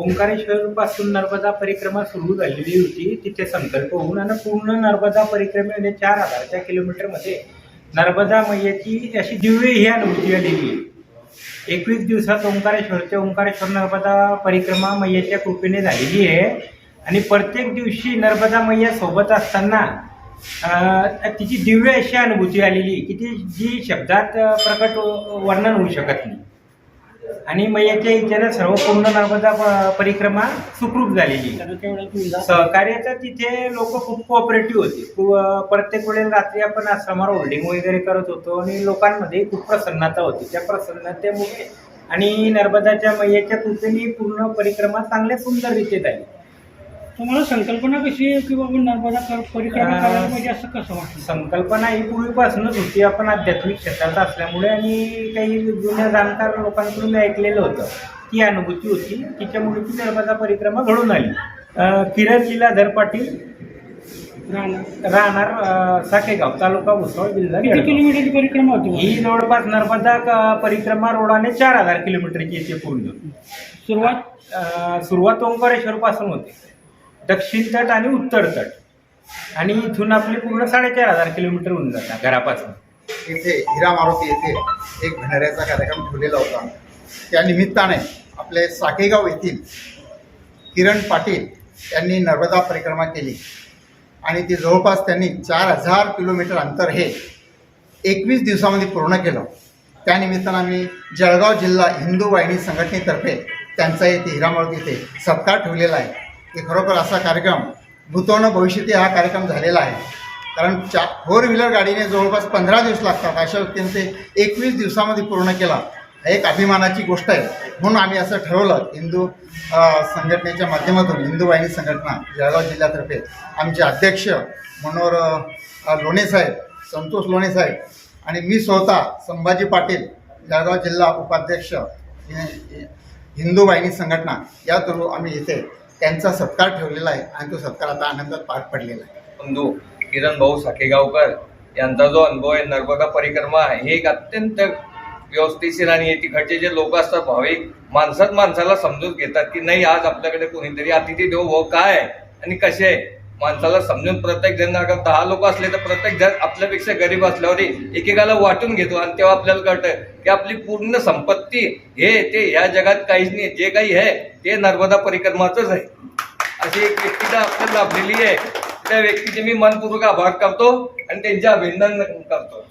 ओंकारेश्वर पासून नर्मदा परिक्रमा सुरू झालेली होती. तिथे संकल्प होऊन आणि पूर्ण नर्मदा परिक्रमेने म्हणजे चार हजारच्या किलोमीटरमध्ये नर्मदा मैयाची अशी दिव्य ही अनुभूती आलेली. आहे एकवीस दिवसात ओंकारेश्वरच्या ओंकारेश्वर नर्मदा परिक्रमा मैयाच्या कृपेने झालेली आहे. आणि प्रत्येक दिवशी नर्मदा मैया सोबत असताना तिची दिव्य अशी अनुभूती आलेली की ती जी शब्दात प्रकट वर्णन होऊ शकत नाही. आणि मैयाच्या इच्छेनं सर्व पूर्ण नर्मदा परिक्रमा सुखरूप झालेली. सहकार्याचं तिथे लोक खूप कोऑपरेटिव्ह होते. प्रत्येक वेळेला रात्री आपण आश्रमावर होल्डिंग वगैरे करत होतो आणि लोकांमध्ये खूप प्रसन्नता होती. त्या प्रसन्नतेमुळे आणि नर्मदाच्या मैयाच्या कृपेने पूर्ण परिक्रमा चांगल्या सुंदर रीतीत आली. तुम्हाला संकल्पना कशी आहे की बाबा नर्मदा कर- परिक्रमा करायला पाहिजे असं कसं वाटलं संकल्पना ही पूर्वीपासूनच होती. आपण आध्यात्मिक क्षेत्रात असल्यामुळे आणि काही जुन्या जाणकार लोकांकडून ऐकलेलं होतं. ती अनुभूती होती. तिच्यामुळे ती नर्मदा परिक्रमा घडून आली. किरण लीलाधर पाटील राहणार. साकेगाव तालुका भुसावळ जिल्हा. किलोमीटरची परिक्रमा होती ही जवळपास नर्मदा परिक्रमा रोडाने चार हजार किलोमीटरची येते पूर्ण. सुरुवात? सुरुवात ओंकारेश्वर पासून होते. दक्षिण तट आणि उत्तर तट. आणि इथून आपली पूर्ण साडेचार हजार किलोमीटर होऊन जातात घरापासून. इथे हिरा मारुती येथे एक भंडाऱ्याचा कार्यक्रम ठेवलेला होता. त्या निमित्ताने आपले साकेगाव येथील किरण पाटील यांनी नर्मदा परिक्रमा केली. आणि ती जवळपास त्यांनी चार हजार किलोमीटर अंतर हे एकवीस दिवसामध्ये पूर्ण केलं. त्यानिमित्तानं आम्ही जळगाव जिल्हा हिंदू वाहिनी संघटनेतर्फे त्यांचा येथे हिरा मारुती येथे सत्कार ठेवलेला आहे. की खरोखर असा कार्यक्रम भूतोन भविष्यती हा कार्यक्रम झालेला आहे. कारण चा फोर व्हीलर गाडीने जवळपास पंधरा दिवस लागतात. अशा व्यक्तीने ते एकवीस दिवसामध्ये पूर्ण केला. एक अभिमानाची गोष्ट आहे. म्हणून आम्ही असं ठरवलं हिंदू संघटनेच्या माध्यमातून हिंदू वाहिनी संघटना जळगाव जिल्ह्यातर्फे आमचे अध्यक्ष मनोहर लोणे साहेब संतोष लोणे साहेब आणि मी स्वतः संभाजी पाटील जळगाव जिल्हा उपाध्यक्ष हिंदू वाहिनी संघटना या थ्रू आम्ही इथे त्यांचा सत्कार ठेवलेला आहे आणि तो सत्कार आता आनंदात पार पडलेला आहे. बंधू किरण भाऊ साखेगावकर यांचा जो अनुभव आहे नर्मदा परिक्रमा हे एक अत्यंत व्यवस्थितशीर आणि तिकडचे जे लोक असतात भाविक माणसात माणसाला समजून घेतात की नाही आज आपल्याकडे कोणीतरी अतिथी देव भाऊ काय आहे? आणि कसे आहे? माणसाला समजून प्रत्येक जण अगर दहा लोक असले तर प्रत्येक जण आपल्यापेक्षा गरीब असल्यावर एकेकाला वाटून घेतो आणि तेव्हा आपल्याला कळतं की आपली पूर्ण संपत्ती हे ते या जगात काहीच नाही जे काही आहे ते नर्मदा परिक्रमाचंच आहे. अशी एक व्यक्तीला आपल्याला लाभलेली आहे. त्या व्यक्तीचे मी मनपूर्वक आभार करतो आणि त्यांचे अभिनंदन करतो.